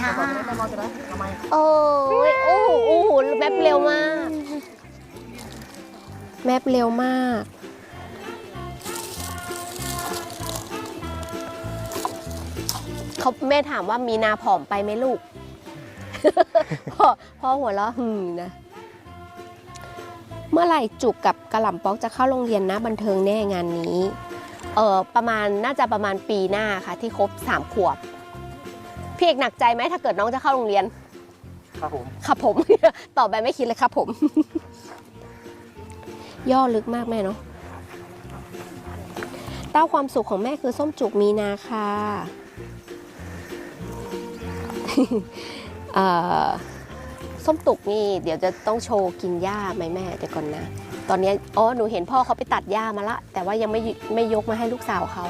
จ้าโอ้ยโอ้โหโอ้โหแมปเร็วมาก แมปเร็วมาก เขาแม่ถามว่ามีนาผอมไปไหมลูก พ่อพ่อหัวเราะหึมนะ เมื่อไหร่จุกกับกระหล่ำป๊อกจะเข้าโรงเรียนนะ บันเทิงแน่งานนี้ เออประมาณน่าจะประมาณปีหน้าค่ะ ที่ครบสามขวบ พี่เอกหนักใจไหมถ้าเกิดน้องจะเข้าโรงเรียน ครับผมครับผม ตอบแบบไม่คิดเลยครับผม ย่อลึกมากแม่เนาะเต้าความสุขของแม่คือส้มจุกมีนาค่ะเอ่อส้มตุกนี่เดี๋ยวจะต้องโชว์กินหญ้าไหมแม่เดี๋ยวก่อนนะ ตอนนี้อ๋อหนูเห็นพ่อเขาไปตัดหญ้ามาละ แต่ว่ายังไม่ไม่ยกมาให้ลูกสาวเขา